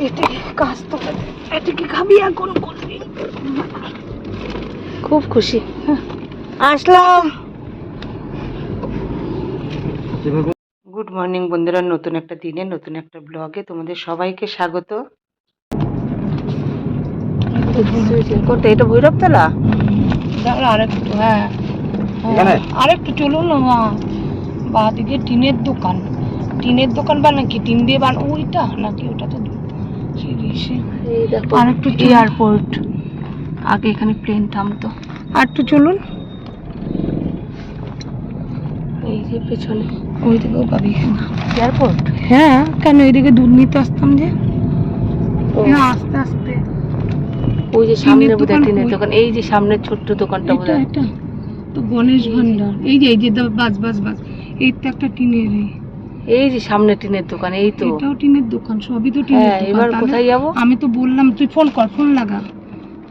কেটে কাজ তো এটা খাবি এখন করবি। খুব খুশি। আসলাম। গুড মর্নিং বন্ধুরা নতুন একটা দিনে নতুন একটা ব্লগে তোমাদের সবাইকে স্বাগত। করতে এটা ভৈরবতলা আরেকটু হ্যাঁ? আরেকটু চলুন না মা। বাদিকে টিনের দোকান। টিনের দোকান বা নাকি টিন দিয়ে বান ওইটা নাকি? ওটা তো দেখো। আরেকটু এয়ারপোর্ট আগে এখানে প্লেন থামতো। আর একটু চলুন। এই যে পেছনে। ওই দিকেও পাবি এয়ারপোর্ট হ্যাঁ। কেন এইদিকে দুধ নিতে আসতাম যে? আস্তে আস্তে। ওই যে সামনে বোধহয় দোকান টিনের দোকান। এই যে সামনের ছোট্ট দোকানটা বোধহয়। তো গণেশ ভান্ডার। এই যে এই যে বাস বাস বাস। এই তো একটা টিনের এই। এই যে সামনে টিনের দোকান এই তো। এটাও টিনের দোকান সবই তো টিনের হ্যাঁ দোকান এবার কোথায় যাব? আমি তো বললাম তুই ফোন কর ফোন লাগা।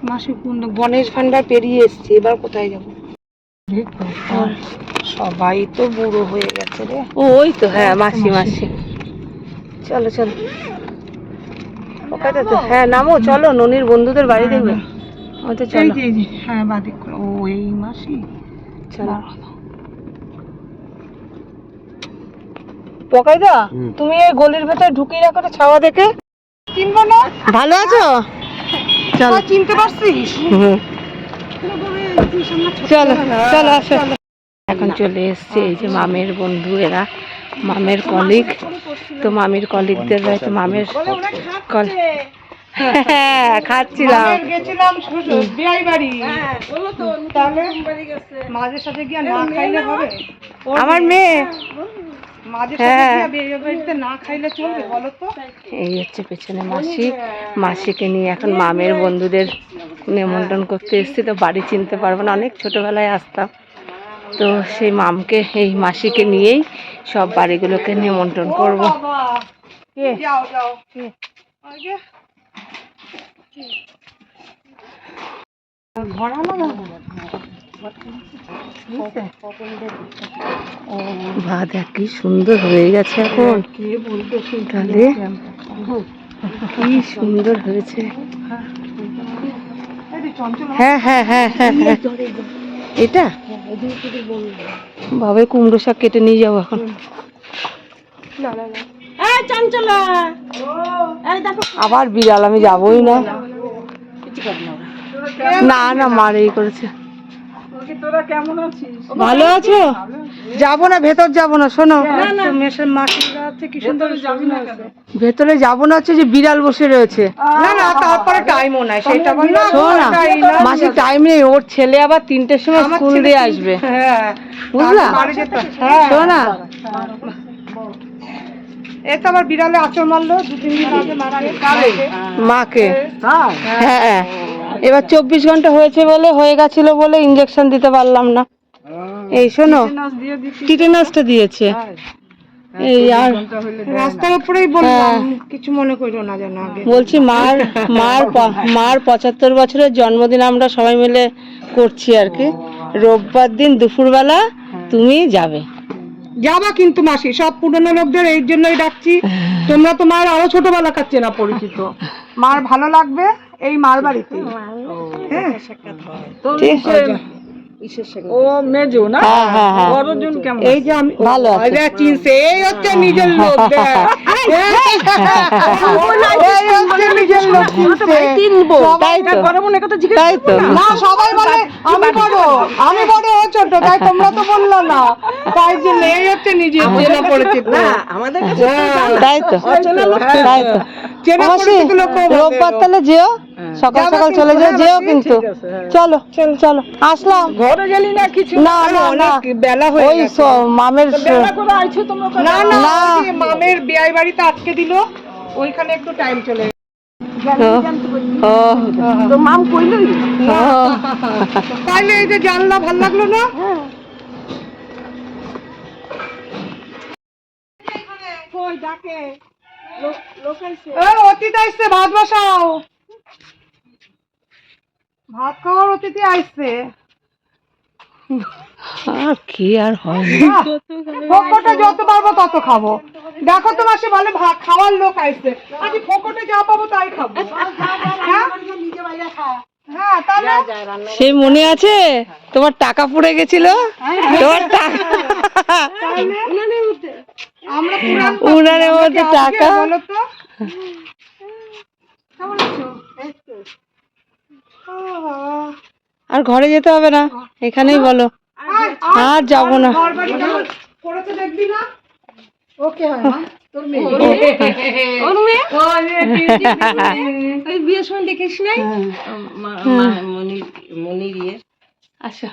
মাসে ফোন গণেশ ভান্ডার পেরিয়ে এসছি এবার কোথায় যাব? সবাই তো বুড়ো হয়ে গেছে রে। ওই তো হ্যাঁ মাসি মাসি চলো চলো। ওখানে তো হ্যাঁ নামো চলো ননির বন্ধুদের বাড়ি দেখবে। ওই তো চলো। যে এই যে হ্যাঁ বাদিক করে ও এই মাসি। চলো। পকাইদা হুম। তুমি এই গলির ভেতরে ঢুকিয়ে রাখো তো ছাওয়া দেখে। চিনবো না? ভালো আছো? চলো। চিনতে পারছিস। চলো চলো আসো। এখন চলে এসছে এই যে মামের বন্ধু এরা মামের কলিগ তো মামির কলিগদের হয়তো মামের কল হ্যাঁ খাচ্ছিলাম। গেছিলাম বিয়াই বাড়ি। তাহলে মাঝের সাথে গিয়ে না খাইলে হবে? আমার মেয়ে? এই হচ্ছে পেছনে মাসি। মাসিকে নিয়ে এখন মামের বন্ধুদের নিমন্ত্রণ করতে এসেছি তো বাড়ি চিনতে পারব না। অনেক ছোটোবেলায় আসতাম। তো সেই মামকে এই মাসিকে নিয়েই সব বাড়িগুলোকে নিমন্ত্রণ করব। ওই যে বা দেখ কি সুন্দর হয়ে গেছে এখন। তাহলে কি সুন্দর হয়েছে। হ্যাঁ হ্যাঁ হ্যাঁ হ্যাঁ হ্যাঁ। এটা? বাবাই কুমড়ো শাক কেটে নিয়ে যাব এখন। আবার বিড়াল আমি যাবোই না। না না মার এই করেছে। তোরা কেমন আছিস? ভালো আছো? যাব না ভেতর যাব না শোনো। মেশের মাসিরা আছে কি সুন্দর যাবি না কেন? ভেতরে যাব না হচ্ছে যে বিড়াল বসে রয়েছে। না না তারপরে টাইমও নাই সেটা শোনা মাসি টাইম নেই ওর ছেলে আবার তিনটের সময় স্কুল দিয়ে আসবে। হ্যাঁ। বুঝলা? হ্যাঁ শোনো না তো আবার বিড়ালে আচর মারলো দু তিন দিন আগে মাকে? হ্যাঁ। এবার চব্বিশ ঘণ্টা হয়েছে বলে হয়ে গেছিল বলে ইঞ্জেকশন দিতে পারলাম না। এই শোনো টিটেনাসটা দিয়েছে। এই আর রাস্তার উপরেই বললাম হ্যাঁ। কিছু মনে করো না যেন বলছি মার মার মার পঁচাত্তর বছরের জন্মদিন আমরা সবাই মিলে করছি আর কি। রোববার দিন দুপুরবেলা তুমি যাবে। যাবা কিন্তু মাসি সব পুরনো লোকদের এই জন্যই ডাকছি। তোমরা তো মায়ের আরও ছোটবেলা কাছে না পরিচিত। মার ভালো লাগবে এই মার বাড়িতে হ্যাঁ? তো। ও মেজো না? হ্যাঁ হ্যাঁ হ্যাঁ। বড়জন কেমন? এই যে আমি ভালো আছে। চিনছে। এই হচ্ছে নিজের তাই তাই আমি বড় তাই তাই তাই তাই লোক রোববার তাহলে যেও। সকাল যাব সকাল চলে যাও হ্যাঁ, যেও কিন্তু। হ্যাঁ। চলো চলো। আসলাম। ঘরে গেলি না কিছু? না না না বেলা হয়ে ওই মামের বেলা করে আইছো তোমরা না না। না। মামের বিয়াই বাড়িতে আটকে দিল? ওইখানে একটু টাইম চলে তো মাম কইলই ও, এই যে জানলা ভালো লাগল না? কই ডাকে এ, অতিথি আইসছে ভাত বসাও। ভাত খাওয়ার অতিথি আইসছে আর কি আর হয় ফোকটে যত পারব তত খাব। দেখো তো মাসে বলে ভাত খাওয়ার লোক আইছে। আজ ফোকটে যা পাবো তাই খাব। হ্যাঁ? হ্যাঁ সেই মনে আছে? তোমার টাকা পড়ে গেছিল? তোমার টাকা উনানের মধ্যে টাকা বলো তো। কেমন আছো? আর ঘরে যেতে হবে না এখানেই বলো আর যাব না হয় বিয়ের সময় দেখিস নাই আচ্ছা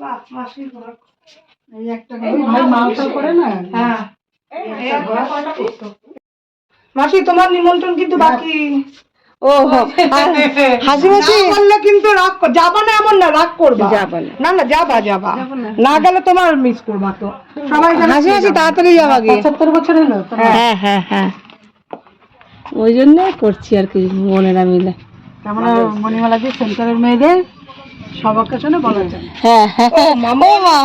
বাহ, মাসির ঘর। এই একটা ঘর। হ্যাঁ। এই একটা কয়টা করতো? মাসি তোমার নিমন্ত্রণ কিন্তু বাকি ও আর হাসি মাসি না বললে কিন্তু রাগ যাবা না এমন না রাগ করবা। যাবা না। না না যাবা যাবা। না। গেলে তোমার মিস করবা তো। সবাই হাসি হাসি তাড়াতাড়ি যাওয়া আগে পঁচাত্তর বছর হ্যাঁ হ্যাঁ হ্যাঁ। ওই জন্য করছি আর কি বোনেরা মিলে। আমরা মণিমালা যে সেন্টারের মেয়েদের সবার কাছে বলা। যায় হ্যাঁ হ্যাঁ। ও মা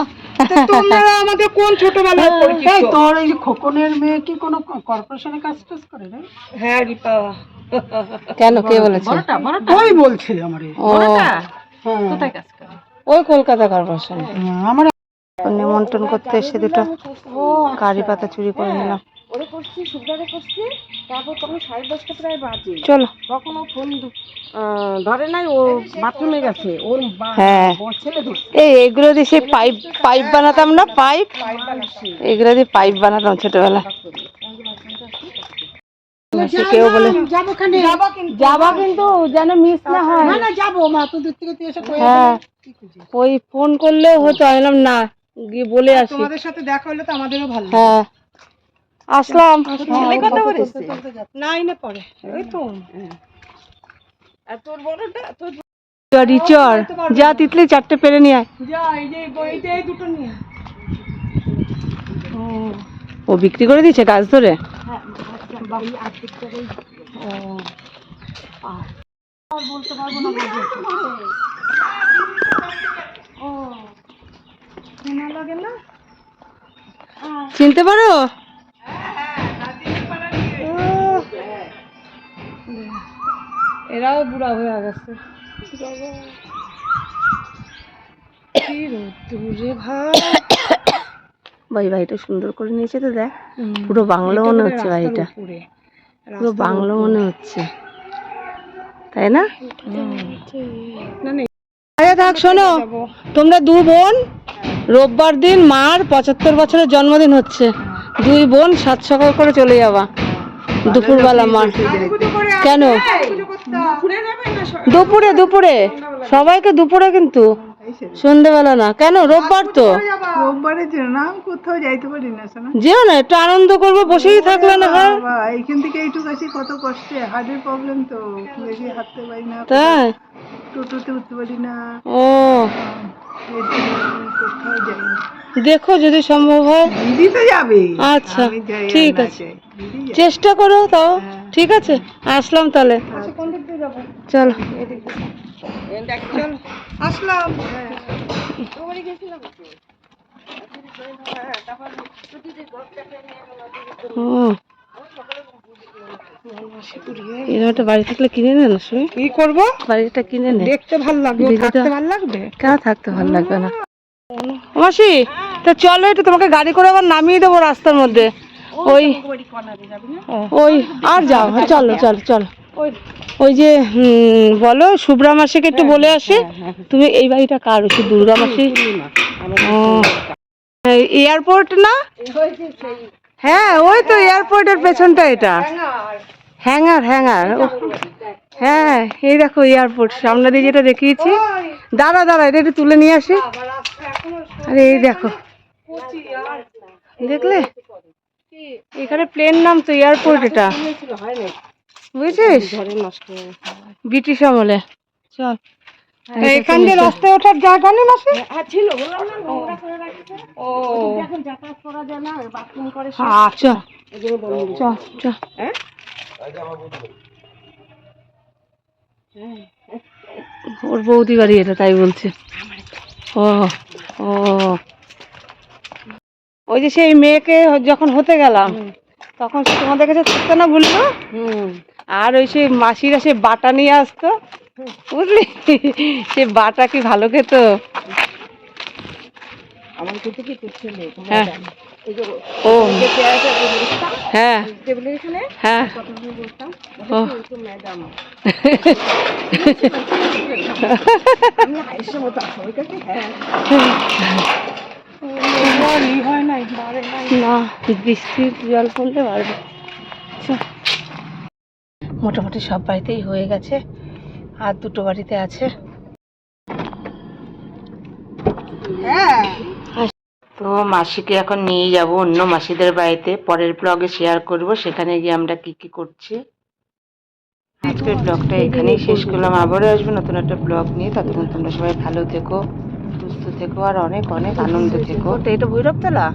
তোমরা আমাদের কোন ছোটবেলায় পরিচিত তোর এই খোকনের মেয়ে কি কোনো কর্পোরেশনে কাজ টাজ করে রে? হ্যাঁ রিপা। কেন? কে বলেছে? ওই বলছে আমার। ও। কোথায় কাজ করে? ওই কলকাতা কর্পোরেশন। আমার নিমন্ত্রণ করতে এসে দুটো কারি পাতা চুরি করে নিলাম। ওরে করছি সুবিধারে করছি। তারপর তখন সাড়ে দশটা প্রায় বাজে। চলো। তখন ও ফোন ধরে নাই ও বাথরুমে গেছে। ওর হ্যাঁ। এই এগুলো দিয়ে সেই পাইপ পাইপ বানাতাম না? পাইপ? এগুলো দিয়ে পাইপ বানাতাম ছোটবেলা কেউ বলে যাবোখানে যাব কিন্তু যাবা কিন্তু যেন মিস না হয়। না না যাব মা তো দূর থেকে তুই এসে হ্যাঁ। ওই ফোন করলেও হতো আমি বললাম না গিয়ে বলে আসি। তোমাদের সাথে দেখা হলে তো আমাদেরও ভালো হ্যাঁ। আসলাম। ছেলে কত করেছে নাইনে পড়ে ওই তো। আর তোর বড়টা তোর চরি চর যা তিতলি চারটে পেরে নিয়ে আয়। যা এই যে বইতে দুটো নিয়ে ও বিক্রি করে দিয়েছে গাছ ধরে? কেনা লাগে না? চিনতে পারো? এরাও বুড়া হয়ে গেছে। কি রোদ্দুরে ভাই ভাই বাড়িটা সুন্দর করে নিয়েছে তো দেখ। পুরো বাংলো মনে হচ্ছে বাড়িটা। পুরো বাংলো মনে হচ্ছে। তাই না? থাক শোনো। তোমরা দু বোন রোববার দিন মার পঁচাত্তর বছরের জন্মদিন হচ্ছে। দুই বোন সাত সকাল করে চলে যাবা। দুপুরবেলা মার। কেন? দুপুরে দুপুরে সবাইকে দুপুরে কিন্তু। সন্ধেবেলা না। কেন? রোববার তো। রোববারের জন্য না কোথাও যাইতে পারি না শোনা। যেও না একটু আনন্দ করব বসেই থাকলে না হয়। থেকে এইটুকু কত কষ্টে। হার্টের প্রবলেম তো বেশি হাঁটতে পারি না তাই? টোটোতে উঠতে পারি না। ও। কোথাও যাই না। দেখো যদি সম্ভব হয়। দিদি তো যাবে। আচ্ছা ঠিক আছে। চেষ্টা করো তাও ঠিক আছে? আসলাম তাহলে। চলো। আসলাম। ও বাড়ি থাকলে কিনে নে শুনি কি করব? বাড়িটা কিনে দেখতে ভালো লাগবে থাকতে ভালো লাগবে? কেন থাকতে ভালো লাগবে না। মাসি তা চলো একটু তোমাকে গাড়ি করে আবার নামিয়ে দেবো রাস্তার মধ্যে। ওই ওই আর যাও হ্যাঁ, চলো চলো চলো। ওই যে বলো শুভ্রা মাসিকে একটু বলে আসি। তুমি এই বাড়িটা কার? হচ্ছে দুর্গা মাসি। এয়ারপোর্ট না? হ্যাঁ ওই তো এয়ারপোর্টের পেছনটা এটা। Hangar hangar. হ্যাঁ এই দেখো এয়ারপোর্ট সামনে দিয়ে যেটা দেখিয়েছি। দাঁড়া দাঁড়া এটা একটু তুলে নিয়ে আসি। আরে এই দেখো। দেখলে? এখানে প্লেন নাম তো এয়ারপোর্ট এটা। বুঝেছিস ব্রিটিশ আমলে। চল। এখান দিয়ে রাস্তায় ওঠার জায়গা নেই মাসি? ও। এখন যাতায়াত করা যায় না বাথরুম করে আচ্ছা চল চল ওর বৌদি বাড়ি এটা তাই বলছে। ও ও। ওই যে সেই মেয়েকে যখন হতে গেলাম তখন সে তোমাদের কাছে থাকতো না বলল? হুম আর ওই সেই মাসিরা সে বাটা নিয়ে আসতো বুঝলি? সে বাটা কি ভালো খেত? আমার কিন্তু কি ছেলে হ্যাঁ। ও। হ্যাঁ। হ্যাঁ। ম্যাডাম না জল পড়লে বাড়বে। মোটামুটি সব বাড়িতেই হয়ে গেছে। আর দুটো বাড়িতে আছে। হ্যাঁ। তো মাসিকে এখন নিয়ে যাব অন্য মাসিদের বাড়িতে। পরের ব্লগে শেয়ার করব। সেখানে গিয়ে আমরা কি কি করছি। আজকের ব্লগটা এখানেই শেষ করলাম। আবারও আসব নতুন একটা ব্লগ নিয়ে। ততক্ষণ তোমরা সবাই ভালো থেকো। সুস্থ থেকো আর অনেক অনেক আনন্দ থেকো তো এটা ভৈরবতলা